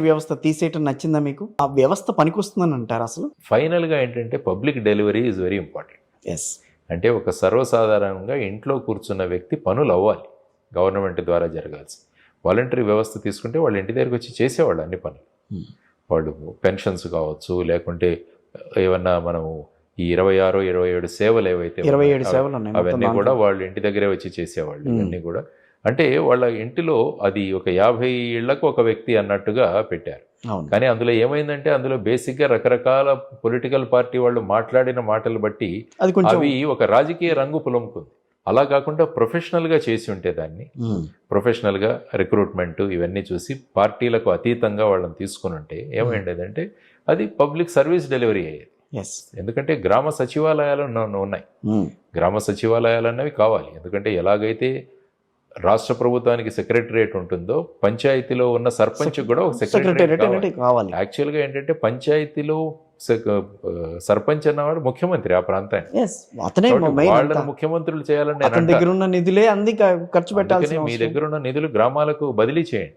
వ్యవస్థ తీసేయటం నచ్చిందా మీకు? ఆ వ్యవస్థ పనికొస్తుందని అంటారు అసలు? ఫైనల్గా ఏంటంటే public delivery is very important. Yes అంటే ఒక సర్వసాధారణంగా ఇంట్లో కూర్చున్న వ్యక్తి పనులు అవ్వాలి గవర్నమెంట్ ద్వారా జరగాల్సి. వాలంటరీ వ్యవస్థ తీసుకుంటే వాళ్ళ ఇంటి దగ్గరికి వచ్చి చేసేవాళ్ళు అన్ని పనులు. వాళ్ళు పెన్షన్స్ కావచ్చు లేకుంటే ఏమన్నా మనము ఈ ఇరవై ఆరు ఇరవై ఏడు సేవలు ఏవైతే ఇరవై ఏడు సేవలు అవన్నీ. కూడా వాళ్ళు ఇంటి దగ్గరే వచ్చి చేసేవాళ్ళు. మ్మ్. ఇవన్నీ కూడా అంటే వాళ్ళ ఇంటిలో అది ఒక యాభై ఇళ్ళకు ఒక వ్యక్తి అన్నట్టుగా పెట్టారు. కానీ అందులో ఏమైందంటే అందులో బేసిక్గా రకరకాల పొలిటికల్ పార్టీ వాళ్ళు మాట్లాడిన మాటలు బట్టి అవి ఒక రాజకీయ రంగు పులుముకుంది. అలా కాకుండా ప్రొఫెషనల్గా చేసి ఉంటే దాన్ని ప్రొఫెషనల్గా రిక్రూట్మెంట్ ఇవన్నీ చూసి పార్టీలకు అతీతంగా వాళ్ళని తీసుకుని ఉంటే ఏమైండేదంటే అది పబ్లిక్ సర్వీస్ డెలివరీ అయ్యేది. ఎందుకంటే గ్రామ సచివాలయాలు ఉన్న- ఉన్నాయి. గ్రామ సచివాలయాలు అన్నవి కావాలి. ఎందుకంటే ఎలాగైతే రాష్ట్ర ప్రభుత్వానికి సెక్రటరియట్ ఉంటుందో పంచాయతీలో ఉన్న సర్పంచ్ కూడా ఒక సెక్రటేరియట్ కావాలి యాక్చువల్గా ఏంటంటే పంచాయతీలో సర్పంచ్ అన్నవాడు ముఖ్యమంత్రి ఆ ప్రాంతానికి అతనే వాళ్ళని. ముఖ్యమంత్రులు చేయాలని అంటా. దగ్గర ఉన్న నిధులే అంది ఖర్చు పెట్టాల్సిన మీ. దగ్గర ఉన్న నిధులు గ్రామాలకు బదిలీ చేయండి